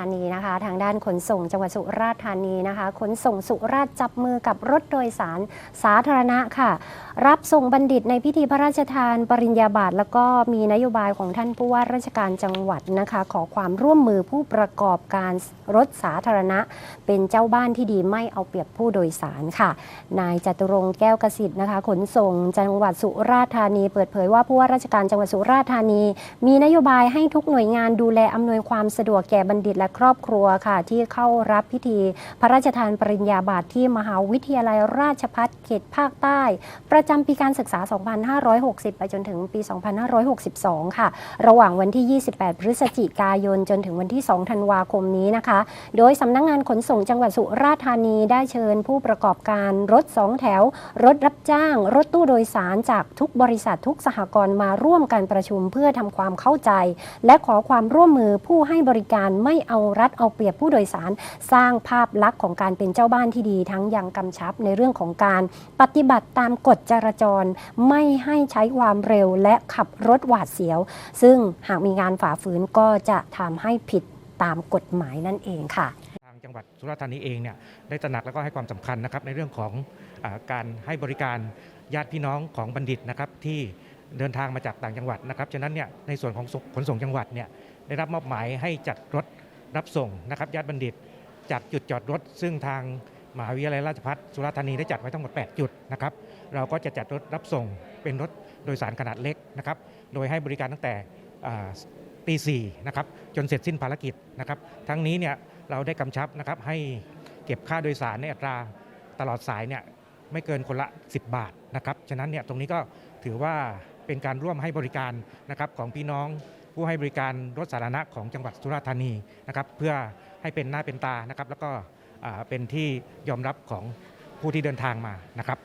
านีนะคะ ทางด้านขนส่งจังหวัดสุราษฎร์ธานีนะคะ ขนส่งสุราษฎร์จับมือกับรถโดยสารสาธารณะค่ะ รับส่งบัณฑิตในพิธีพระราชทานปริญญาบัตรแล้วก็มีนโยบายของท่านผู้ว่าราชการจังหวัดนะคะ ขอความร่วมมือผู้ประกอบการรถสาธารณะ เป็นเจ้าบ้านที่ดีไม่เอาเปรียบผู้โดยสารค่ะ นายจตุรงแก้วกสิทธิ์นะคะ ขนส่งจังหวัดสุราษฎร์ธานี เปิดเผยว่าผู้ว่าราชการจังหวัดสุราษฎร์ธานี มีนโยบายให้ทุกหน่วยงานดูแลอำนวยความสะดวกแก่บัณฑิตและครอบครัวค่ะ ที่เข้ารับพิธีพระราชทานปริญญาบัตรที่มหาวิทยาลัยราชภัฏเขตภาคใต้ ประจำปีการศึกษา 2560 ไปจนถึงปี 2562 ค่ะ ระหว่างวันที่ 28 พฤศจิกายน จนถึงวันที่ 2 ธันวาคมนี้นะคะ โดยสำนักงงานขนส่งจังหวัดสุราษฎร์ธานีได้เชิญผู้ประกอบการรถ 2 แถว รถรับจ้าง รถตู้โดยสารจากทุกบริษัททุกสหกรณ์มาร่วมกันประชุมเพื่อทำความเข้าใจ และขอความร่วมมือผู้ให้บริการไม่เอารัดเอาเปรียบผู้โดยสาร สร้างภาพลักษณ์ของการเป็นเจ้าบ้านที่ดี ทั้งยังกำชับในเรื่องของการปฏิบัติตามกฎจราจร ไม่ให้ใช้ความเร็วและขับรถหวาดเสียว ซึ่งหากมีงานฝ่าฝืนก็จะทำให้ผิดตามกฎหมายนั่นเองค่ะทางจังหวัดสุราษฎร์ธานีเองเนี่ยได้ตระหนักแล้วก็ให้ความสำคัญนะครับในเรื่องของอการให้บริการญาติพี่น้องของบัณฑิตนะครับที่เดินทางมาจากต่างจังหวัดนะครับฉะนั้นเนี่ยในส่วนของขนส่งจังหวัดเนี่ยได้รับมอบหมายให้จัดรถ รับส่งนะครับญาติบัณฑิต จากจุดจอดรถ ซึ่งทางมหาวิทยาลัยราชภัฏสุราษฎร์ธานีได้จัดไว้ทั้งหมด 8 จุดนะครับเราก็จะจัดรถรับส่งเป็นรถโดยสารขนาดเล็กนะครับโดยให้บริการตั้งแต่ตีสี่นะครับจนเสร็จสิ้นภารกิจนะครับทั้งนี้เนี่ยเราได้กำชับนะครับให้เก็บค่าโดยสารในอัตราตลอดสายเนี่ยไม่เกินคนละ 10 บาทนะครับฉะนั้นเนี่ยตรงนี้ก็ถือว่าเป็นการร่วมให้บริการนะครับของพี่น้อง ผู้ให้บริการรถสาธารณะของจังหวัดสุราษฎร์ธานีนะครับเพื่อให้เป็นหน้าเป็นตานะครับแล้วก็เป็นที่ยอมรับของผู้ที่เดินทางมานะครับ